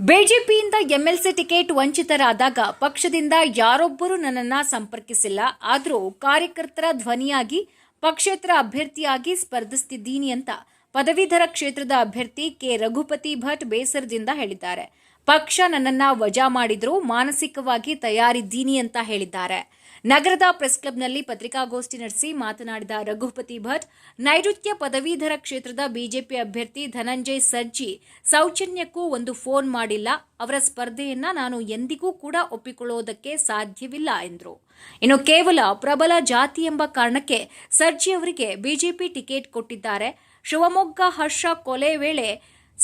ಬಿಜೆಪಿಯಿಂದ MLC ticket ವಂಚಿತರಾದಾಗ ಪಕ್ಷದಿಂದ ಯಾರೊಬ್ಬರೂ ನನ್ನನ್ನ ಸಂಪರ್ಕಿಸಿಲ್ಲ. ಆದರೂ ಕಾರ್ಯಕರ್ತರ ಧ್ವನಿಯಾಗಿ, ಪಕ್ಷೇತರ ಅಭ್ಯರ್ಥಿಯಾಗಿ ಸ್ಪರ್ಧಿಸುತ್ತಿದ್ದೀನಿ ಅಂತ ಪದವೀಧರ ಕ್ಷೇತ್ರದ ಅಭ್ಯರ್ಥಿ ಕೆ. ರಘುಪತಿ ಭಟ್ ಬೇಸರದಿಂದ ಹೇಳಿದ್ದಾರೆ. ಪಕ್ಷ ನನ್ನನ್ನ ವಜಾ ಮಾಡಿದರೂ ಮಾನಸಿಕವಾಗಿ ತಯಾರಿದ್ದೀನಿ ಅಂತ ಹೇಳಿದ್ದಾರೆ. ನಗರದ ಪ್ರೆಸ್ ಕ್ಲಬ್ನಲ್ಲಿ ಪತ್ರಿಕಾಗೋಷ್ಠಿ ನಡೆಸಿ ಮಾತನಾಡಿದ ರಘುಪತಿ ಭಟ್, ನೈಋತ್ಯ ಪದವೀಧರ ಕ್ಷೇತ್ರದ ಬಿಜೆಪಿ ಅಭ್ಯರ್ಥಿ ಧನಂಜಯ್ ಸರ್ಜಿ ಸೌಜನ್ಯಕ್ಕೂ ಒಂದು ಫೋನ್ ಮಾಡಿಲ್ಲ. ಅವರ ಸ್ಪರ್ಧೆಯನ್ನ ನಾನು ಎಂದಿಗೂ ಕೂಡ ಒಪ್ಪಿಕೊಳ್ಳುವುದಕ್ಕೆ ಸಾಧ್ಯವಿಲ್ಲ ಎಂದರು. ಇನ್ನು ಕೇವಲ ಪ್ರಬಲ ಜಾತಿ ಎಂಬ ಕಾರಣಕ್ಕೆ ಸರ್ಜಿ ಅವರಿಗೆ ಬಿಜೆಪಿ ಟಿಕೆಟ್ ಕೊಟ್ಟಿದ್ದಾರೆ. ಶಿವಮೊಗ್ಗ ಹರ್ಷ ಕೊಲೆ ವೇಳೆ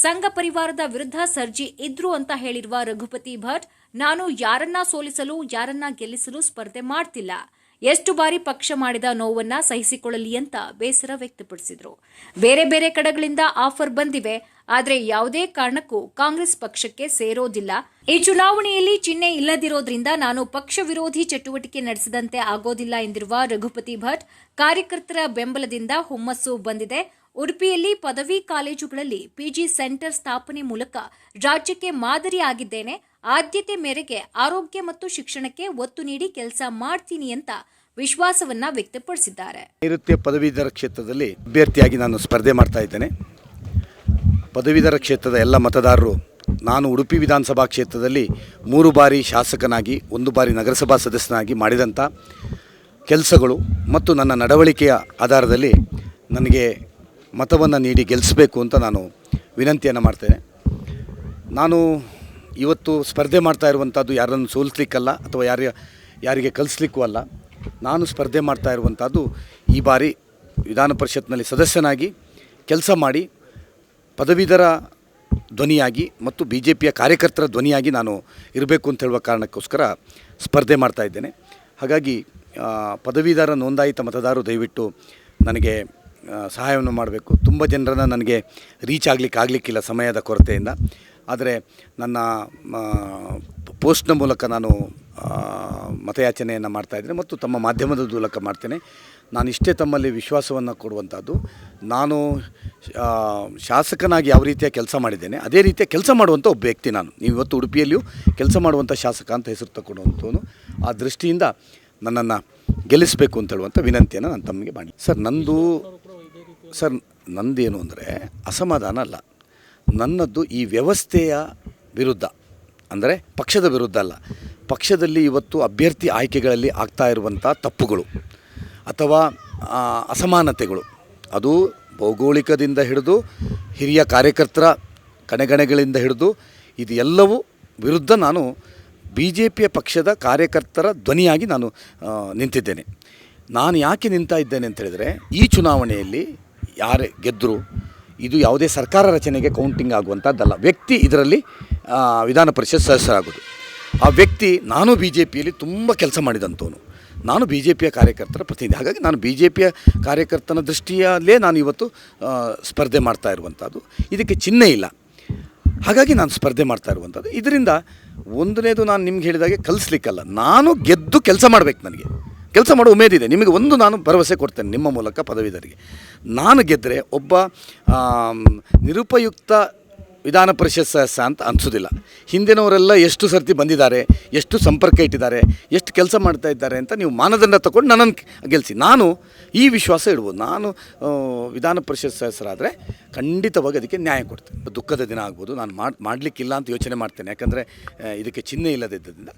ಸಂಘ ಪರಿವಾರದ ವಿರುದ್ಧ ಸರ್ಜಿ ಇದ್ರು ಅಂತ ಹೇಳಿರುವ ರಘುಪತಿ ಭಟ್, ನಾನು ಯಾರನ್ನ ಸೋಲಿಸಲು, ಯಾರನ್ನ ಗೆಲ್ಲಿಸಲು ಸ್ಪರ್ಧೆ ಮಾಡ್ತಿಲ್ಲ. ಎಷ್ಟು ಬಾರಿ ಪಕ್ಷ ಮಾಡಿದ ನೋವನ್ನ ಸಹಿಸಿಕೊಳ್ಳಲಿ ಅಂತ ಬೇಸರ ವ್ಯಕ್ತಪಡಿಸಿದ್ರು. ಬೇರೆ ಬೇರೆ ಕಡೆಗಳಿಂದ ಆಫರ್ ಬಂದಿವೆ, ಆದರೆ ಯಾವುದೇ ಕಾರಣಕ್ಕೂ ಕಾಂಗ್ರೆಸ್ ಪಕ್ಷಕ್ಕೆ ಸೇರೋದಿಲ್ಲ. ಈ ಚುನಾವಣೆಯಲ್ಲಿ ಚಿಹ್ನೆ ಇಲ್ಲದಿರೋದ್ರಿಂದ ನಾನು ಪಕ್ಷ ವಿರೋಧಿ ಚಟುವಟಿಕೆ ನಡೆಸಿದಂತೆ ಆಗೋದಿಲ್ಲ ಎಂದಿರುವ ರಘುಪತಿ ಭಟ್, ಕಾರ್ಯಕರ್ತರ ಬೆಂಬಲದಿಂದ ಹುಮ್ಮಸ್ಸು ಬಂದಿದೆ. ಉಡುಪಿಯಲ್ಲಿ ಪದವಿ ಕಾಲೇಜುಗಳಲ್ಲಿ ಪಿಜಿ ಸೆಂಟರ್ ಸ್ಥಾಪನೆ ಮೂಲಕ ರಾಜ್ಯಕ್ಕೆ ಮಾದರಿ ಆಗಿದ್ದೇನೆ ಆದ್ಯತೆ ಮೇರೆಗೆ ಆರೋಗ್ಯ ಮತ್ತು ಶಿಕ್ಷಣಕ್ಕೆ ಒತ್ತು ನೀಡಿ ಕೆಲಸ ಮಾಡ್ತೀನಿ ಅಂತ ವಿಶ್ವಾಸವನ್ನ ವ್ಯಕ್ತಪಡಿಸಿದ್ದಾರೆ. ನೈಋತ್ಯ ಪದವೀಧರ ಕ್ಷೇತ್ರದಲ್ಲಿ ಅಭ್ಯರ್ಥಿಯಾಗಿ ನಾನು ಸ್ಪರ್ಧೆ ಮಾಡ್ತಾ ಇದ್ದೇನೆ. ಪದವೀಧರ ಕ್ಷೇತ್ರದ ಎಲ್ಲ ಮತದಾರರು, ನಾನು ಉಡುಪಿ ವಿಧಾನಸಭಾ ಕ್ಷೇತ್ರದಲ್ಲಿ ಮೂರು ಬಾರಿ ಶಾಸಕನಾಗಿ, ಒಂದು ಬಾರಿ ನಗರಸಭಾ ಸದಸ್ಯನಾಗಿ ಮಾಡಿದಂಥ ಕೆಲಸಗಳು ಮತ್ತು ನನ್ನ ನಡವಳಿಕೆಯ ಆಧಾರದಲ್ಲಿ ನನಗೆ ಮತವನ್ನು ನೀಡಿ ಗೆಲ್ಲಿಸಬೇಕು ಅಂತ ನಾನು ವಿನಂತಿಯನ್ನು ಮಾಡ್ತೇನೆ. ನಾನು ಇವತ್ತು ಸ್ಪರ್ಧೆ ಮಾಡ್ತಾ ಇರುವಂಥದ್ದು ಯಾರನ್ನು ಸೋಲಿಸ್ಲಿಕ್ಕಲ್ಲ ಅಥವಾ ಯಾರ, ಯಾರಿಗೆ ಕಲಿಸ್ಲಿಕ್ಕೂ ಅಲ್ಲ. ನಾನು ಸ್ಪರ್ಧೆ ಮಾಡ್ತಾ ಇರುವಂಥದ್ದು ಈ ಬಾರಿ ವಿಧಾನ ಪರಿಷತ್ನಲ್ಲಿ ಸದಸ್ಯನಾಗಿ ಕೆಲಸ ಮಾಡಿ ಪದವೀಧರ ಧ್ವನಿಯಾಗಿ ಮತ್ತು ಬಿ ಜೆ ಪಿಯ ಕಾರ್ಯಕರ್ತರ ಧ್ವನಿಯಾಗಿ ನಾನು ಇರಬೇಕು ಅಂತ ಹೇಳುವ ಕಾರಣಕ್ಕೋಸ್ಕರ ಸ್ಪರ್ಧೆ ಮಾಡ್ತಾ ಇದ್ದೇನೆ. ಹಾಗಾಗಿ ಪದವೀಧರ ನೋಂದಾಯಿತ ಮತದಾರರು ದಯವಿಟ್ಟು ನನಗೆ ಸಹಾಯವನ್ನು ಮಾಡಬೇಕು. ತುಂಬ ಜನರನ್ನು ನನಗೆ ರೀಚ್ ಆಗಲಿಕ್ಕೆ ಆಗಲಿಕ್ಕಿಲ್ಲ ಸಮಯದ ಕೊರತೆಯಿಂದ. ಆದರೆ ನನ್ನ ಪೋಸ್ಟ್ನ ಮೂಲಕ ನಾನು ಮತಯಾಚನೆಯನ್ನು ಮಾಡ್ತಾಯಿದ್ದೇನೆ ಮತ್ತು ತಮ್ಮ ಮಾಧ್ಯಮದ ಮೂಲಕ ಮಾಡ್ತೇನೆ. ನಾನು ಇಷ್ಟೇ ತಮ್ಮಲ್ಲಿ ವಿಶ್ವಾಸವನ್ನು ಕೊಡುವಂಥದ್ದು ನಾನು ಶಾಸಕನಾಗಿ ಯಾವ ರೀತಿಯ ಕೆಲಸ ಮಾಡಿದ್ದೇನೆ, ಅದೇ ರೀತಿಯ ಕೆಲಸ ಮಾಡುವಂಥ ಒಬ್ಬ ವ್ಯಕ್ತಿ ನಾನು. ನೀವು ಇವತ್ತು ಉಡುಪಿಯಲ್ಲಿಯೂ ಕೆಲಸ ಮಾಡುವಂಥ ಶಾಸಕ ಅಂತ ಹೆಸರು ತಗೊಂಡಂಥವನು ಆ ದೃಷ್ಟಿಯಿಂದ ನನ್ನನ್ನು ಗೆಲ್ಲಿಸಬೇಕು ಅಂತ ಹೇಳುವಂಥ ವಿನಂತಿಯನ್ನು ನಾನು ತಮಗೆ ಮಾಡಿ ಸರ್, ನಂದು ಸರ್, ನಂದೇನು ಅಂದರೆ ಅಸಮಾಧಾನ ಅಲ್ಲ. ನನ್ನದು ಈ ವ್ಯವಸ್ಥೆಯ ವಿರುದ್ಧ. ಅಂದರೆ ಪಕ್ಷದ ವಿರುದ್ಧ ಅಲ್ಲ. ಪಕ್ಷದಲ್ಲಿ ಇವತ್ತು ಅಭ್ಯರ್ಥಿ ಆಯ್ಕೆಗಳಲ್ಲಿ ಆಗ್ತಾ ಇರುವಂಥ ತಪ್ಪುಗಳು ಅಥವಾ ಅಸಮಾನತೆಗಳು. ಅದು ಭೌಗೋಳಿಕದಿಂದ ಹಿಡಿದು ಹಿರಿಯ ಕಾರ್ಯಕರ್ತರ ಕಣೆಗಣೆಗಳಿಂದ ಹಿಡಿದು ಇದು ಎಲ್ಲವೂ ವಿರುದ್ಧ ನಾನು ಬಿ ಜೆ ಪಿಯ ಪಕ್ಷದ ಕಾರ್ಯಕರ್ತರ ಧ್ವನಿಯಾಗಿ ನಾನು ನಿಂತಿದ್ದೇನೆ. ನಾನು ಯಾಕೆ ನಿಂತ ಇದ್ದೇನೆ ಅಂತ ಹೇಳಿದರೆ, ಈ ಚುನಾವಣೆಯಲ್ಲಿ ಯಾರೇ ಗೆದ್ದರು ಇದು ಯಾವುದೇ ಸರ್ಕಾರ ರಚನೆಗೆ ಕೌಂಟಿಂಗ್ ಆಗುವಂಥದ್ದಲ್ಲ. ವ್ಯಕ್ತಿ ಇದರಲ್ಲಿ ವಿಧಾನ ಪರಿಷತ್ ಸದಸ್ಯರಾಗೋದು ಆ ವ್ಯಕ್ತಿ, ನಾನು ಬಿ ಜೆ ಪಿಯಲ್ಲಿ ತುಂಬ ಕೆಲಸ ಮಾಡಿದಂಥವನು. ನಾನು ಬಿ ಜೆ ಪಿಯ ಕಾರ್ಯಕರ್ತರ ಪ್ರತಿನಿಧಿ. ಹಾಗಾಗಿ ನಾನು ಬಿ ಜೆ ಪಿಯ ಕಾರ್ಯಕರ್ತನ ದೃಷ್ಟಿಯಲ್ಲೇ ನಾನು ಇವತ್ತು ಸ್ಪರ್ಧೆ ಮಾಡ್ತಾ ಇರುವಂಥದ್ದು. ಇದಕ್ಕೆ ಚಿಹ್ನೆ ಇಲ್ಲ. ಹಾಗಾಗಿ ನಾನು ಸ್ಪರ್ಧೆ ಮಾಡ್ತಾ ಇರುವಂಥದ್ದು. ಇದರಿಂದ ಒಂದನೇದು ನಾನು ನಿಮ್ಗೆ ಹೇಳಿದಾಗೆ ಕಲಿಸ್ಲಿಕ್ಕಲ್ಲ. ನಾನು ಗೆದ್ದು ಕೆಲಸ ಮಾಡಬೇಕು ನನಗೆ. ಕೆಲಸ ಮಾಡೋ ಉಮೇದಿದೆ ನಿಮಗೆ ಒಂದು ನಾನು ಭರವಸೆ ಕೊಡ್ತೇನೆ ನಿಮ್ಮ ಮೂಲಕ ಪದವೀಧರಿಗೆ. ನಾನು ಗೆದ್ದರೆ ಒಬ್ಬ ನಿರುಪಯುಕ್ತ ವಿಧಾನ ಪರಿಷತ್ ಸದಸ್ಯ ಅಂತ ಅನಿಸೋದಿಲ್ಲ. ಹಿಂದಿನವರೆಲ್ಲ ಎಷ್ಟು ಸರ್ತಿ ಬಂದಿದ್ದಾರೆ, ಎಷ್ಟು ಸಂಪರ್ಕ ಇಟ್ಟಿದ್ದಾರೆ, ಎಷ್ಟು ಕೆಲಸ ಮಾಡ್ತಾ ಇದ್ದಾರೆ ಅಂತ ನೀವು ಮಾನದಂಡ ತಗೊಂಡು ನನ್ನನ್ನು ಗೆಲ್ಲಿಸಿ ನಾನು ಈ ವಿಶ್ವಾಸ ಇಡ್ಬೋದು. ನಾನು ವಿಧಾನ ಪರಿಷತ್ ಸದಸ್ಯರಾದರೆ ಖಂಡಿತವಾಗಿ ಅದಕ್ಕೆ ನ್ಯಾಯ ಕೊಡ್ತೇನೆ. ದುಃಖದ ದಿನ ಆಗ್ಬೋದು. ನಾನು ಮಾಡಿ, ಮಾಡಲಿಕ್ಕಿಲ್ಲ ಅಂತ ಯೋಚನೆ ಮಾಡ್ತೇನೆ. ಯಾಕಂದರೆ ಇದಕ್ಕೆ ಚಿಹ್ನೆ ಇಲ್ಲದಿದ್ದರಿಂದ.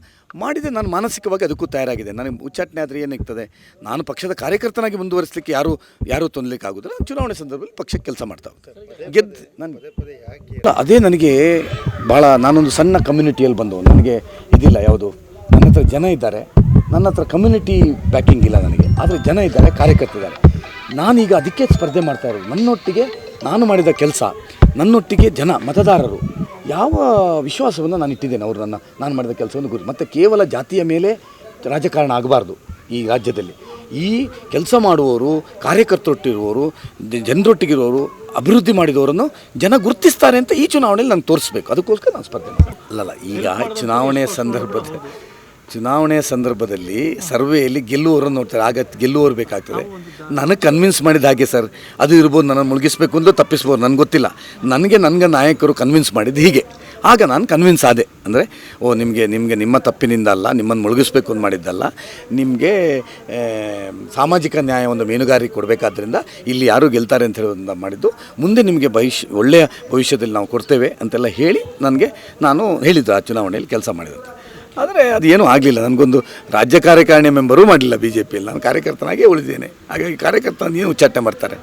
ಮಾಡಿದರೆ ನಾನು ಮಾನಸಿಕವಾಗಿ ಅದಕ್ಕೂ ತಯಾರಾಗಿದೆ. ನನಗೆ ಉಚ್ಚಾಟನೆ ಆದರೆ ಏನಾಗ್ತದೆ? ನಾನು ಪಕ್ಷದ ಕಾರ್ಯಕರ್ತನಾಗಿ ಮುಂದುವರಿಸಲಿಕ್ಕೆ ಯಾರು, ಯಾರೂ ತೊಂದಲಿಕ್ಕೆ ಆಗೋದಿಲ್ಲ ಚುನಾವಣೆ ಸಂದರ್ಭದಲ್ಲಿ ಪಕ್ಷಕ್ಕೆ ಕೆಲಸ ಮಾಡ್ತಾ ಹೋಗ್ತಾರೆ ಗೆದ್ದು ನಾನು ಅದೇ ನನಗೆ ಭಾಳ ನಾನೊಂದು ಸಣ್ಣ ಕಮ್ಯುನಿಟಿಯಲ್ಲಿ ಬಂದು ನನಗೆ ಇದಿಲ್ಲ ಯಾವುದು. ನನ್ನ ಹತ್ರ ಜನ ಇದ್ದಾರೆ. ನನ್ನ ಹತ್ರ ಕಮ್ಯುನಿಟಿ ಬ್ಯಾಕಿಂಗ್ ಇಲ್ಲ ನನಗೆ. ಆದರೆ ಜನ ಇದ್ದಾರೆ ಕಾರ್ಯಕರ್ತರಿದ್ದಾರೆ ನಾನೀಗ ಅದಕ್ಕೆ ಸ್ಪರ್ಧೆ ಮಾಡ್ತಾ ಇರೋದು. ನನ್ನೊಟ್ಟಿಗೆ ನಾನು ಮಾಡಿದ ಕೆಲಸ, ನನ್ನೊಟ್ಟಿಗೆ ಜನ, ಮತದಾರರು. ಯಾವ ವಿಶ್ವಾಸವನ್ನು ನಾನು ಇಟ್ಟಿದ್ದೇನೆ ಅವರು ನನ್ನ, ನಾನು ಮಾಡಿದ ಕೆಲಸವನ್ನು ಗುರು. ಮತ್ತು ಕೇವಲ ಜಾತಿಯ ಮೇಲೆ ರಾಜಕಾರಣ ಆಗಬಾರ್ದು ಈ ರಾಜ್ಯದಲ್ಲಿ. ಈ ಕೆಲಸ ಮಾಡುವವರು ಕಾರ್ಯಕರ್ತರೊಟ್ಟಿರುವವರು ಜನರೊಟ್ಟಿಗಿರೋರು ಜನರೊಟ್ಟಿಗಿರುವವರು ಅಭಿವೃದ್ಧಿ ಮಾಡಿದವರನ್ನು ಜನ ಗುರುತಿಸ್ತಾರೆ ಅಂತ ಈ ಚುನಾವಣೆಯಲ್ಲಿ ನಾನು ತೋರಿಸ್ಬೇಕು ಅದಕ್ಕೋಸ್ಕರ ನಾನು ಸ್ಪರ್ಧೆ. ಅಲ್ಲಲ್ಲ ಈಗ ಚುನಾವಣೆಯ ಸಂದರ್ಭದಲ್ಲಿ ಚುನಾವಣೆಯ ಸಂದರ್ಭದಲ್ಲಿ ಸರ್ವೆಯಲ್ಲಿ ಗೆಲ್ಲುವವರನ್ನು ನೋಡ್ತಾರೆ. ಆಗ ಗೆಲ್ಲುವವರು ಬೇಕಾಗ್ತದೆ. ನನಗೆ ಕನ್ವಿನ್ಸ್ ಮಾಡಿದ ಹಾಗೆ ಸರ್ ಅದು ಇರ್ಬೋದು, ನನ್ನನ್ನು ಮುಳುಗಿಸ್ಬೇಕು ಅಂತ ತಪ್ಪಿಸ್ಬೋದು, ನನಗೆ ಗೊತ್ತಿಲ್ಲ. ನನಗೆ ನನಗೆ ನಾಯಕರು ಕನ್ವಿನ್ಸ್ ಮಾಡಿದ್ದು ಹೀಗೆ. ಆಗ ನಾನು ಕನ್ವಿನ್ಸ್ ಆದೆ. ಅಂದರೆ, ಓ, ನಿಮಗೆ ನಿಮಗೆ ನಿಮ್ಮ ತಪ್ಪಿನಿಂದ ಅಲ್ಲ, ನಿಮ್ಮನ್ನು ಮುಳುಗಿಸ್ಬೇಕು ಅಂತ ಮಾಡಿದ್ದಲ್ಲ. ನಿಮಗೆ ಸಾಮಾಜಿಕ ನ್ಯಾಯ ಒಂದು ಮೀನುಗಾರಿಕೆ ಕೊಡಬೇಕಾದ್ರಿಂದ ಇಲ್ಲಿ ಯಾರು ಗೆಲ್ತಾರೆ ಅಂತ ಹೇಳೋದ್ರಿಂದ ಮಾಡಿದ್ದು. ಮುಂದೆ ನಿಮಗೆ ಭವಿಷ್ಯ, ಒಳ್ಳೆಯ ಭವಿಷ್ಯದಲ್ಲಿ ನಾವು ಕೊಡ್ತೇವೆ ಅಂತೆಲ್ಲ ಹೇಳಿ ನನಗೆ, ನಾನು ಹೇಳಿದ್ದು ಆ ಚುನಾವಣೆಯಲ್ಲಿ ಕೆಲಸ ಮಾಡಿದಂತೆ. ಆದರೆ ಅದೇನೂ ಆಗಲಿಲ್ಲ. ನನಗೊಂದು ರಾಜ್ಯ ಕಾರ್ಯಕಾರಿಣಿ ಮೆಂಬರೂ ಮಾಡಲಿಲ್ಲ ಬಿ ಜೆ ಪಿಯಲ್ಲಿ ನಾನು ಕಾರ್ಯಕರ್ತನಾಗೇ ಉಳಿದೇನೆ. ಹಾಗಾಗಿ ಕಾರ್ಯಕರ್ತನ ಏನು ಉಚ್ಚಾಟನೆ ಮಾಡ್ತಾರೆ.